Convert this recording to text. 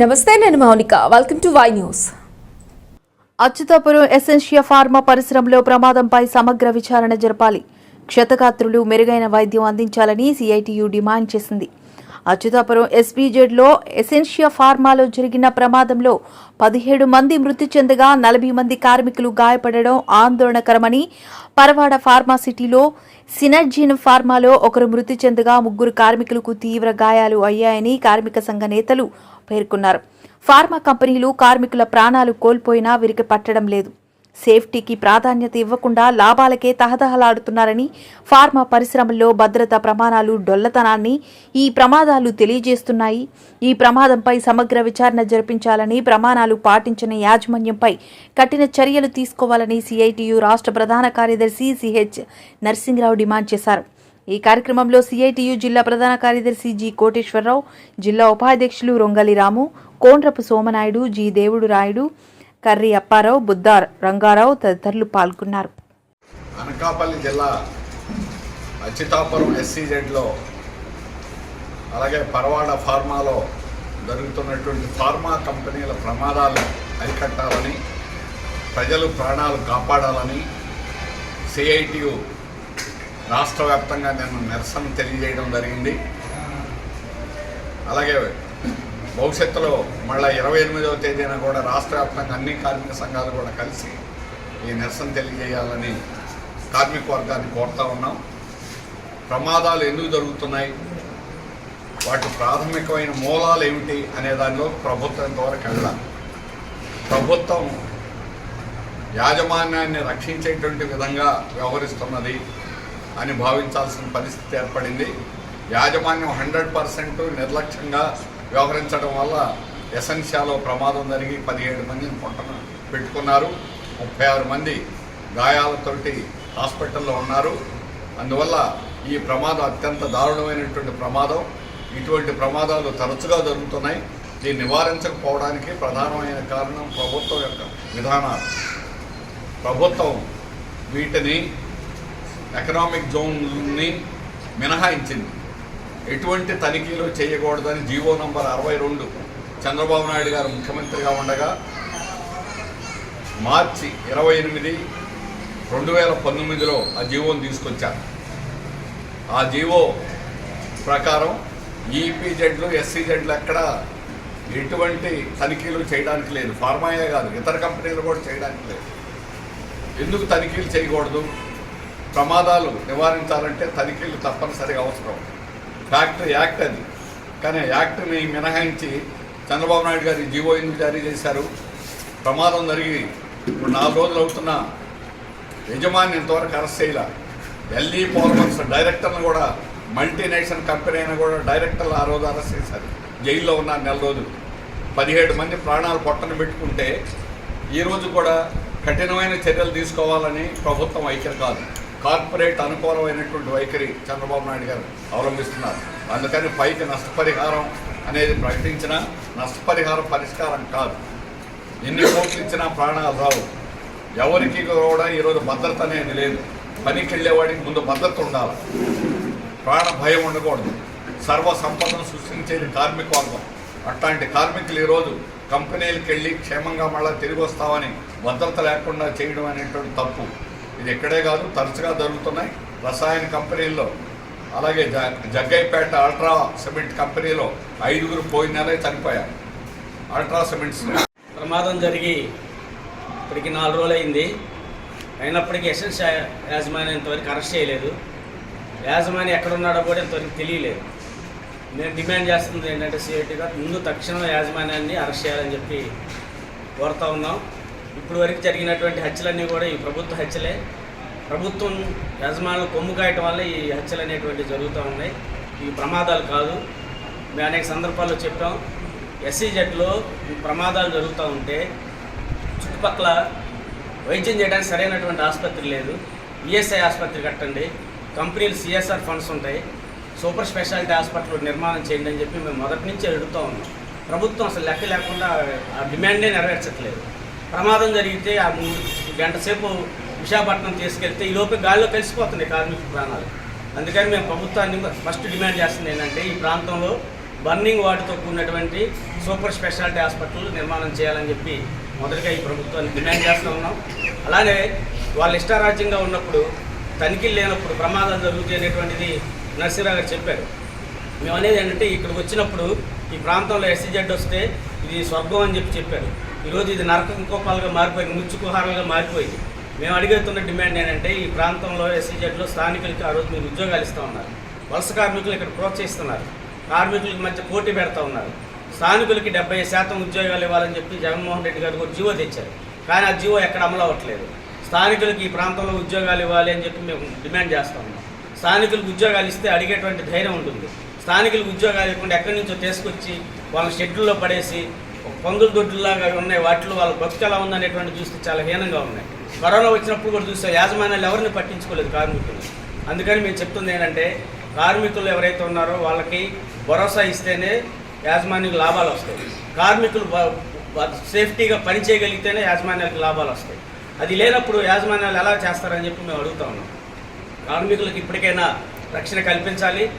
నమస్తే నేను Mounika. Welcome to Y news Achyutapuram Essentia pharma పరిశ్రమలో ప్రమాదంపై సమగ్ర విచారణ జరపాలి. క్షతగాత్రులు మెరుగైన వైద్యం అందించాలని సిఐటియు డిమాండ్ చేసింది. అచ్యుతాపురం ఎస్పీజెడ్లో ఎసెన్షియా ఫార్మాలో జరిగిన ప్రమాదంలో పదిహేడు మంది మృతి చెందగా నలభై మంది కార్మికులు గాయపడడం ఆందోళనకరమని పరవాడ ఫార్మాసిటీలో సినర్జిన్ ఫార్మాలో ఒకరు మృతి చెందగా ముగ్గురు కార్మికులకు తీవ్ర గాయాలు అయ్యాయని కార్మిక సంఘ నేతలు పేర్కొన్నారు. ఫార్మా కంపెనీలు కార్మికుల ప్రాణాలు కోల్పోయినా వీరికి పట్టడం లేదు. సేఫ్టీకి ప్రాధాన్యత ఇవ్వకుండా లాభాలకే తహతహలాడుతున్నారని ఫార్మా పరిశ్రమల్లో భద్రతా ప్రమాణాలు డొల్లతనాన్ని ఈ ప్రమాదాలు తెలియజేస్తున్నాయి. ఈ ప్రమాదంపై సమగ్ర విచారణ జరిపించాలని ప్రమాణాలు పాటించిన యాజమాన్యంపై కఠిన చర్యలు తీసుకోవాలని సిఐటియు రాష్ట్ర ప్రధాన కార్యదర్శి సిహెచ్ నర్సింగ్రావు డిమాండ్ చేశారు. ఈ కార్యక్రమంలో సిఐటియు జిల్లా ప్రధాన కార్యదర్శి జి కోటేశ్వరరావు జిల్లా ఉపాధ్యక్షులు రొంగలి రాము కోండ్రపు సోమనాయుడు జి దేవుడు రాయుడు కర్రి అప్పారావు బుద్ధ రంగారావు తదితరులు పాల్గొన్నారు. అనకాపల్లి జిల్లా అచితాపురం ఎస్సీజెడ్లో అలాగే పరవాడ ఫార్మాలో జరుగుతున్నటువంటి ఫార్మా కంపెనీల ప్రమాదాలు అరికట్టాలని ప్రజలు ప్రాణాలు కాపాడాలని సిఐటియు రాష్ట్ర వ్యాప్తంగా నేను నిరసన తెలియజేయడం జరిగింది. అలాగే భవిష్యత్తులో మళ్ళీ ఇరవై ఎనిమిదవ తేదీన కూడా రాష్ట్ర వ్యాప్తంగా అన్ని కార్మిక సంఘాలు కూడా కలిసి ఈ నిరసన తెలియజేయాలని కార్మిక వర్గాన్ని కోరుతా ఉన్నాం. ప్రమాదాలు ఎందుకు జరుగుతున్నాయి? వాటి ప్రాథమికమైన మూలాలు ఏమిటి అనే దానిలో ప్రభుత్వం ఇంతవరకు వెళ్ళాలి. ప్రభుత్వం యాజమాన్యాన్ని రక్షించేటువంటి విధంగా వ్యవహరిస్తున్నది అని భావించాల్సిన పరిస్థితి ఏర్పడింది. యాజమాన్యం హండ్రెడ్ పర్సెంట్ నిర్లక్ష్యంగా వ్యవహరించడం వల్ల ఎసెన్షియాలో ప్రమాదం జరిగి పదిహేడు మందిని పొట్టన పెట్టుకున్నారు. ముప్పై ఆరు మంది గాయాలతోటి హాస్పిటల్లో ఉన్నారు. అందువల్ల ఈ ప్రమాదం అత్యంత దారుణమైనటువంటి ప్రమాదం. ఇటువంటి ప్రమాదాలు తరచుగా జరుగుతున్నాయి. దీన్ని నివారించకపోవడానికి ప్రధానమైన కారణం ప్రభుత్వం యొక్క విధానాలు. ప్రభుత్వం వీటిని ఎకనామిక్ జోన్ని మినహాయించింది. ఎటువంటి తనిఖీలు చేయకూడదని జీవో నంబర్ అరవై రెండు చంద్రబాబు నాయుడు గారు ముఖ్యమంత్రిగా ఉండగా మార్చి ఇరవై ఎనిమిది రెండు వేల పంతొమ్మిదిలో ఆ జీవోని తీసుకొచ్చారు. ఆ జీవో ప్రకారం ఈపీజెడ్లు ఎస్సీజెడ్లు ఎక్కడ ఎటువంటి తనిఖీలు చేయడానికి లేదు. ఫార్మాయే కాదు ఇతర కంపెనీలు కూడా చేయడానికి లేదు. ఎందుకు తనిఖీలు చేయకూడదు? ప్రమాదాలు నివారించాలంటే తనిఖీలు తప్పనిసరిగా అవసరం. ఫ్యాక్టరీ యాక్ట్ అది. కానీ ఆ యాక్ట్ని మినహాయించి చంద్రబాబు నాయుడు గారి జీవో ఎందుకు జారీ చేశారు? ప్రమాదం జరిగి ఇప్పుడు నాలుగు రోజులు అవుతున్న యజమాని ఇంతవరకు అరెస్ట్ చేయాల. ఎల్ఈ పాలిమర్స్ డైరెక్టర్ని కూడా మల్టీనేషనల్ కంపెనీ అయినా కూడా డైరెక్టర్లు ఆ రోజు అరెస్ట్ చేశారు. జైల్లో ఉన్నారు నెల రోజులు. పదిహేడు మంది ప్రాణాలు పొట్టన పెట్టుకుంటే ఈరోజు కూడా కఠినమైన చర్యలు తీసుకోవాలని ప్రభుత్వం వైఖరి కాదు. కార్పొరేట్ అనుకూలమైనటువంటి వైఖరి చంద్రబాబు నాయుడు గారు అవలంబిస్తున్నారు. అందుకని పైకి నష్టపరిహారం అనేది ప్రకటించిన నష్టపరిహారం పరిష్కారం కాదు. ఎన్ని కోట్లు ఇచ్చినా ప్రాణాలు రావు. ఎవరికి కూడా ఈరోజు భద్రత అనేది లేదు. పనికి వెళ్ళేవాడికి ముందు భద్రత ఉండాలి. ప్రాణ భయం ఉండకూడదు. సర్వ సంపదను సృష్టించేది కార్మిక వర్గం. అట్లాంటి కార్మికులు ఈరోజు కంపెనీలకు వెళ్ళి క్షేమంగా మళ్ళీ తిరిగి వస్తామని భద్రత లేకుండా చేయడం అనేటువంటి తప్పు. ఇది ఎక్కడే కాదు తరచుగా జరుగుతున్నాయి. రసాయన కంపెనీల్లో అలాగే జ జగ్గైపేట అల్ట్రా సిమెంట్ కంపెనీలో ఐదుగురు పోయిన నెలే చనిపోయారు. Ultra cements. ప్రమాదం జరిగి ఇప్పటికి నాలుగు రోజులు అయింది అయినప్పటికీ ఎసెన్స్ యాజమాన్యం ఇంతవరకు అరెస్ట్ చేయలేదు. యాజమాన్యం ఎక్కడున్నాడో కూడా ఇంతవరకు తెలియలేదు. నేను డిమాండ్ చేస్తుంది ఏంటంటే సిఐటిగా ముందు తక్షణం యాజమాన్యాన్ని అరెస్ట్ చేయాలని చెప్పి కోరుతా ఉన్నాం. ఇప్పుడు వరకు జరిగినటువంటి హత్యలన్నీ కూడా ఈ ప్రభుత్వ హత్యలే. ప్రభుత్వం యజమానులు కొమ్ము కాయటం వల్ల ఈ హత్యలు అనేటువంటివి జరుగుతూ ఉన్నాయి. ఈ ప్రమాదాలు కాదు. మేము అనేక సందర్భాల్లో చెప్పాం. ఎస్సీజెడ్లో ఈ ప్రమాదాలు జరుగుతూ ఉంటే చుట్టుపక్కల వైద్యం చేయడానికి సరైనటువంటి ఆసుపత్రి లేదు. ఈఎస్ఐ ఆసుపత్రి కట్టండి. కంపెనీలు సిఎస్ఆర్ ఫండ్స్ ఉంటాయి. సూపర్ స్పెషాలిటీ హాస్పిటల్ నిర్మాణం చేయండి అని చెప్పి మేము మొదటి నుంచి అడుగుతూ ఉన్నాం. ప్రభుత్వం అసలు లెక్క లేకుండా ఆ డిమాండే నెరవేర్చట్లేదు. ప్రమాదం జరిగితే ఆ మూడు గంట సేపు విశాఖపట్నం తీసుకెళ్తే ఈ లోపే గాలిలో కలిసిపోతున్నాయి కార్మిక ప్రాణాలు. అందుకని మేము ప్రభుత్వాన్ని ఫస్ట్ డిమాండ్ చేస్తుంది ఏంటంటే ఈ ప్రాంతంలో బర్నింగ్ వాటితో కూడినటువంటి సూపర్ స్పెషాలిటీ హాస్పిటల్ నిర్మాణం చేయాలని చెప్పి మొదటిగా ఈ ప్రభుత్వాన్ని డిమాండ్ చేస్తూ ఉన్నాం. అలానే వాళ్ళు ఇష్టారాజ్యంగా ఉన్నప్పుడు తనిఖీలు లేనప్పుడు ప్రమాదాలు జరుగుతాయి అనేటువంటిది నర్సీరావు గారు చెప్పారు. మేము అనేది ఏంటంటే ఇక్కడికి వచ్చినప్పుడు ఈ ప్రాంతంలో ఎస్సీజెడ్ వస్తే ఇది స్వర్గం అని చెప్పి చెప్పారు. ఈరోజు ఇది నరకం కోపాలుగా మారిపోయింది ముచ్చుకుహారాలుగా మారిపోయింది. మేము అడుగుతున్న డిమాండ్ ఏంటంటే ఈ ప్రాంతంలో ఎస్సీజెడ్లో స్థానికులకి ఆ రోజు మీరు ఉద్యోగాలు ఇస్తూ ఉన్నారు. వలస కార్మికులు ఇక్కడ ప్రోత్సహిస్తున్నారు. కార్మికులకి మధ్య పోటీ పెడతా ఉన్నారు. స్థానికులకి డెబ్బై శాతం ఉద్యోగాలు ఇవ్వాలని చెప్పి జగన్మోహన్ రెడ్డి గారు కూడా జీవో తెచ్చారు. కానీ ఆ జీవో ఎక్కడ అమలు అవ్వట్లేదు. స్థానికులకి ఈ ప్రాంతంలో ఉద్యోగాలు ఇవ్వాలి అని చెప్పి మేము డిమాండ్ చేస్తూ ఉన్నాం. స్థానికులకు ఉద్యోగాలు ఇస్తే అడిగేటువంటి ధైర్యం ఉంటుంది. స్థానికులకు ఉద్యోగాలు ఇవ్వకుండా ఎక్కడి నుంచో తీసుకొచ్చి వాళ్ళ షెడ్యూల్లో పడేసి పందుల దొడ్డులాగా ఉన్నాయి వాటిలో వాళ్ళ బతుకు ఎలా ఉందనేటువంటి చూస్తే చాలా హీనంగా ఉన్నాయి. కరోనా వచ్చినప్పుడు కూడా చూస్తే యాజమాన్యాలు ఎవరిని పట్టించుకోలేదు కార్మికులు. అందుకని మేము చెప్తుంది ఏంటంటే కార్మికులు ఎవరైతే ఉన్నారో వాళ్ళకి భరోసా ఇస్తేనే యాజమాన్యులకు లాభాలు వస్తాయి. కార్మికులు సేఫ్టీగా పని చేయగలిగితేనే యాజమాన్యాలకు లాభాలు వస్తాయి. అది లేనప్పుడు యాజమాన్యాలు ఎలా చేస్తారని చెప్పి మేము అడుగుతా ఉన్నాం. కార్మికులకు ఇప్పటికైనా రక్షణ కల్పించాలి.